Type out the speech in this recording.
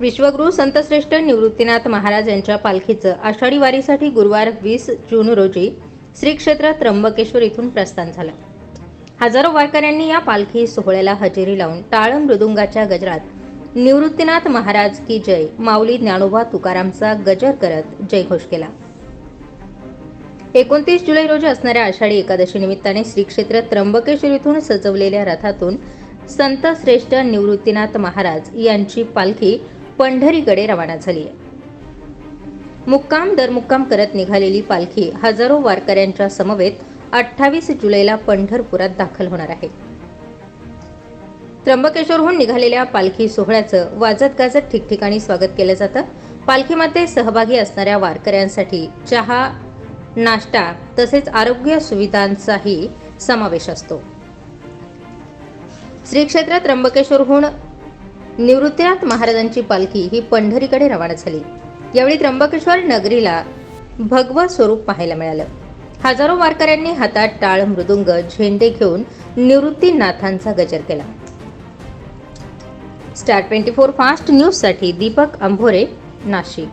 विश्वगुरू संतश्रेष्ठ निवृत्तीनाथ महाराज यांच्या पालखीचं आषाढी वारीसाठी गुरुवार वीस जून रोजी श्री क्षेत्र त्र्यंबकेश्वर इथून प्रस्थान झालं. हजारो वारकऱ्यांनी या पालखी सोहळ्याला हजेरी लावून टाळ मृदुंगाच्या गजरात निवृत्तीनाथ महाराज की जय माऊली ज्ञानोबा तुकारामचा गजर करत जयघोष केला. एकोणतीस जुलै रोजी असणाऱ्या आषाढी एकादशी निमित्ताने श्री क्षेत्र त्र्यंबकेश्वर इथून सजवलेल्या रथातून संत श्रेष्ठ निवृत्तीनाथ महाराज यांची पालखी पंढरीकडे रवाना झाली आहे. मुक्काम दर मुक्काम करत निघालेली पालखी हजारो वारकऱ्यांच्या समवेत अठ्ठावीस जुलैला पंढरपुरात दाखल होणार आहे. त्र्यंबकेश्वरहून निघालेल्या पालखी सोहळ्याचं वाजत गाजत ठिकठिकाणी स्वागत केलं जातं. पालखीमध्ये सहभागी असणाऱ्या वारकऱ्यांसाठी चहा नाश्ता तसेच आरोग्य सुविधांचाही समावेश असतो. श्री क्षेत्र त्र्यंबकेश्वरहून निवृत्तीनाथ महाराजांची पालखी ही पंढरीकडे रवाना झाली. यावेळी त्र्यंबकेश्वर नगरीला भगवं स्वरूप पाहायला मिळालं. हजारो वारकऱ्यांनी हातात टाळ मृदुंग झेंडे घेऊन निवृत्तीनाथांचा गजर केला. स्टार ट्वेंटी फोर फास्ट न्यूजसाठी दीपक अंभोरे नाशिक.